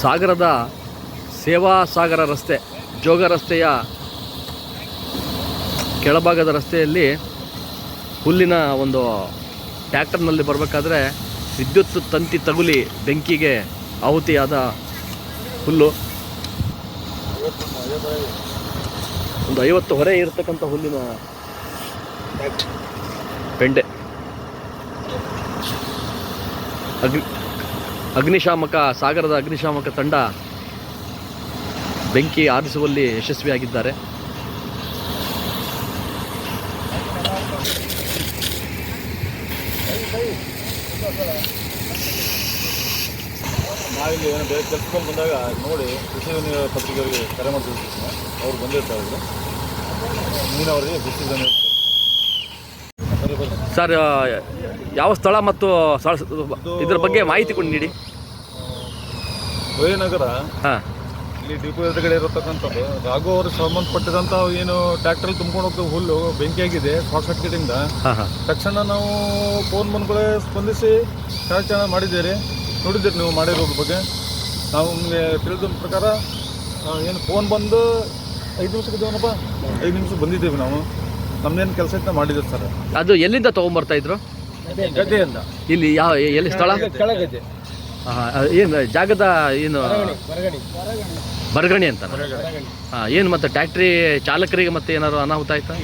ಸಾಗರದ ಸೇವಾ ಸಾಗರ ರಸ್ತೆ, ಜೋಗ ರಸ್ತೆಯ ಕೆಳಭಾಗದ ರಸ್ತೆಯಲ್ಲಿ ಹುಲ್ಲಿನ ಒಂದು ಟ್ಯಾಕ್ಟರ್ನಲ್ಲಿ ಬರಬೇಕಾದ್ರೆ ವಿದ್ಯುತ್ ತಂತಿ ತಗುಲಿ ಬೆಂಕಿಗೆ ಆಹುತಿಯಾದ ಹುಲ್ಲು. ಒಂದು ಐವತ್ತು ಹೊರೆ ಇರತಕ್ಕಂಥ ಹುಲ್ಲಿನ ಪೆಂಡೆ ಅಗ್ನಿ, ಅಗ್ನಿಶಾಮಕ, ಸಾಗರದ ಅಗ್ನಿಶಾಮಕ ತಂಡ ಬೆಂಕಿ ಆರಿಸುವಲ್ಲಿ ಯಶಸ್ವಿಯಾಗಿದ್ದಾರೆ. ನಾವಿಲ್ಲಿ ಏನೋ ಬೇರೆ ಕೆಲ್ಸಕ್ಕೆ ಬಂದಾಗ ನೋಡಿ ಕೃಷಿ ಪತ್ರಿಕೆಯವರಿಗೆ ಕರೆ ಮಾಡ್ತಿರ್ತೀನಿ ಅವ್ರು ಬಂದಿರ್ತಾರೆ ಅವರು ಮೀನವರಿಗೆ ಕೃಷಿ ಸರ್ ಯಾವ ಸ್ಥಳ ಮತ್ತು ಇದರ ಬಗ್ಗೆ ಮಾಹಿತಿ ಕೊಡಿ ನೀಡಿ. ವಿಜಯನಗರ ಹಾಂ. ಇಲ್ಲಿ ಡಿಪೋ ಎದುರುಗಡೆ ಇರತಕ್ಕಂಥದ್ದು. ರಾಘು ಅವ್ರಿಗೆ ಸಂಬಂಧಪಟ್ಟಿದಂಥ ಏನು ಟ್ರ್ಯಾಕ್ಟ್ರಲ್ಲಿ ತುಂಬ್ಕೊಂಡು ಹೋಗ್ತಾ ಹುಲ್ಲು ಬೆಂಕಿಯಾಗಿದೆ ಶಾರ್ಟ್ ಸರ್ಕ್ಯೂಟಿಂದ ಹಾಂ ಹಾಂ. ತಕ್ಷಣ ನಾವು ಫೋನ್ ಬಂದ್ಗಳೇ ಸ್ಪಂದಿಸಿ ಕಾರ್ಯಾಚರಣೆ ಮಾಡಿದ್ದೀರಿ ನೋಡಿದ್ದೀರಿ ನೀವು ಮಾಡಿರೋದ್ರ ಬಗ್ಗೆ. ನಾವು ನಿಮಗೆ ತಿಳಿದ ಪ್ರಕಾರ ಏನು ಫೋನ್ ಬಂದು ಐದು ನಿಮಿಷಕ್ಕೆ ಇದ್ದೇವನಪ್ಪ ಐದು ನಿಮಿಷಕ್ಕೆ ಬಂದಿದ್ದೇವೆ ನಾವು. ನಮ್ದೇನು ಕೆಲಸ ಇತ್ತು ಮಾಡಿದ್ದೀವಿ ಸರ್. ಅದು ಎಲ್ಲಿಂದ ತೊಗೊಂಬರ್ತಾ ಇದ್ರು? ಗದ್ದೆಯಿಂದ. ಇಲ್ಲಿ ಯಾವ ಎಲ್ಲಿ ಸ್ಥಳ? ಏನು ಜಾಗದ ಏನು? ಬರಗಣಿ ಅಂತ ಹಾಂ ಏನು ಮತ್ತೆ ಟ್ಯಾಕ್ಟ್ರಿ ಚಾಲಕರಿಗೆ ಮತ್ತೆ ಏನಾದ್ರು ಅನಾಹುತ ಆಯ್ತಾ?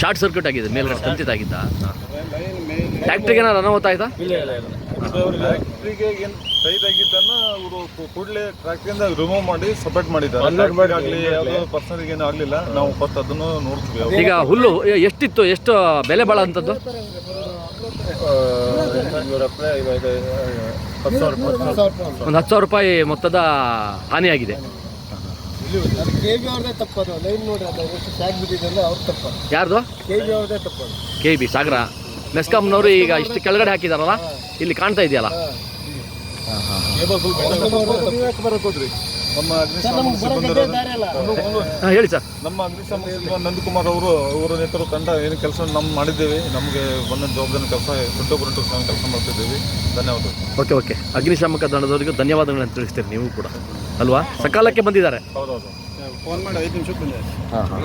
ಶಾರ್ಟ್ ಸರ್ಕ್ಯೂಟ್ ಆಗಿದೆ ಮೇಲ್ಗಡೆ ತಂತಿದಾಗಿದ್ದ ಟ್ಯಾಕ್ಟ್ರಿಗೆ ಏನಾದ್ರು ಅನಾಹುತ ಆಯ್ತಾ? ಫ್ಯಾಕ್ಟ್ರಿಗೆ ಏನು ಟೈಟ್ ಆಗಿದ್ದನ್ನ ಅವರು ಕೂಡಲೇ ಟ್ರ್ಯಾಕ್ಟ್ರಿಂದ ರಿಮೂವ್ ಮಾಡಿ ಸಪ್ರೇಟ್ ಮಾಡಿದ್ದಾರೆ. ಮಾಡಿ, ಆಗಲಿ ಯಾವುದೋ ಪರ್ಸನ್ಗೆ ಏನು ಆಗಲಿಲ್ಲ. ನಾವು ಫಸ್ಟ್ ಅದನ್ನು ನೋಡ್ತೀವಿ ಈಗ ಹುಲ್ಲು ಎಷ್ಟಿತ್ತು ಎಷ್ಟು ಬೆಲೆ ಬಾಳ ಅಂತದ್ದು? ಹತ್ತು ಸಾವಿರ ರೂಪಾಯಿ. ಒಂದು ಹತ್ತು ಸಾವಿರ ರೂಪಾಯಿ ಮೊತ್ತದ ಹಾನಿಯಾಗಿದೆ. ಅದು ಕೆ ಬಿ ಅವ್ರದ್ದೇ ತಪ್ಪದು ಲೈನ್ ನೋಡ್ರಿ ಅದು ಎಷ್ಟು ಸ್ಯಾಗ್ ಬಿದ್ದಿದ್ದಲ್ಲ ಅವ್ರ ತಪ್ಪ ಯಾರ್ದು? ಕೆ ಬಿ ಅವ್ರದೇ ತಪ್ಪದು ಕೆ ಬಿ ಸಾಗರ. ಮೆಸ್ಕಾಮ್ನವರು ಈಗ ಇಷ್ಟು ಕೆಳಗಡೆ ಹಾಕಿದಾರಲ್ಲ? ಇಲ್ಲಿ ಕಾಣ್ತಾ ಇದೆಯಲ್ಲ? ಬರತ್ತೋದ್ರಿ ನಮ್ಮ ಅಗ್ನಿಶಾಮಕ ಸಿಬ್ಬಂದಿ ಹೇಳಿ ಸರ್. ನಮ್ಮ ಅಗ್ನಿಶಾಮಕ ಸಿಬ್ಬಂದಿ ನಂದಕುಮಾರ್ ಅವರು ಅವರ ನೇತೃತ್ವ ತಂಡ ಏನು ಕೆಲಸ ನಮ್ಮ ಮಾಡಿದ್ದೇವೆ. ನಮಗೆ ಬಂದ ಜವಾಬ್ದಾರಿ ಕೆಲಸ ಗುಂಟು ಗುರುಂಟು ನಾವು ಕೆಲಸ ಮಾಡ್ತಿದ್ದೀವಿ. ಧನ್ಯವಾದಗಳು. Okay okay. ಅಗ್ನಿಶಾಮಕ ದಳದವರಿಗೂ ಧನ್ಯವಾದಗಳನ್ನು ತಿಳಿಸ್ತೀರಿ ನೀವು ಕೂಡ. ಅಲ್ವಾ? ಸಕಾಲಕ್ಕೆ ಬಂದಿದ್ದಾರೆ. ಹೌದೌದು. ಫೋನ್ ಮಾಡಿ ಐದು ನಿಮಿಷಕ್ಕೆ ಬಂದೆ ಹಾಂ ಹಾಂ.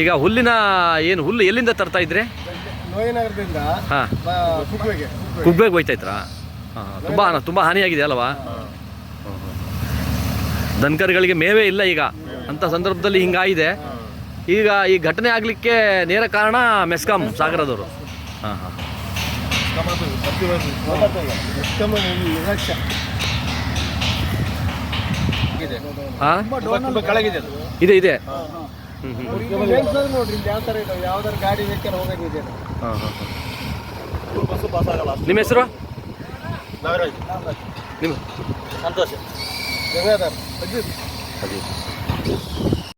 ಈಗ ಹುಲ್ಲಿನ ಏನು ಹುಲ್ಲು ಎಲ್ಲಿಂದ ತರ್ತಾ ಇದ್ರಿ? ನೋಯಿನಗರದಿಂದ ಹಾಂ. ಕುಗ್ಬೇಗ ಹೋಯ್ತಾ ಇದ್ರಾ? ಹಾಂ ತುಂಬ ತುಂಬ ಹಾನಿಯಾಗಿದೆ ಅಲ್ವಾ? ದನಕರುಗಳಿಗೆ ಮೇವೇ ಇಲ್ಲ ಈಗ. ಅಂಥ ಸಂದರ್ಭದಲ್ಲಿ ಹಿಂಗಾಗಿದೆ. ಈಗ ಈ ಘಟನೆ ಆಗಲಿಕ್ಕೆ ನೇರ ಕಾರಣ ಮೆಸ್ಕಾಂ ಸಾಗರದವರು. ಹಾಂ ಹಾಂ. ಇದೆ ಇದೆ. ನೋಡ್ರಿ ಇಲ್ಲಿ ಯಾವ ಥರ ಇದೆ ಯಾವ್ದಾರ ಗಾಡಿ ವೆಹಿಕಲ್ ಹೋಗಂಗಿದೆ ಹಾಂ ಹಾಂ ಬಸ್ಸು ಪಾಸ್ ಆಗಲ್ಲ ನಿಮ್ಮ ಹೆಸರು? ನಾಗರಾಜ್. ನಿಮ್ಮ ಸಂತೋಷ. ಅಜಿತ್. ಅದೇ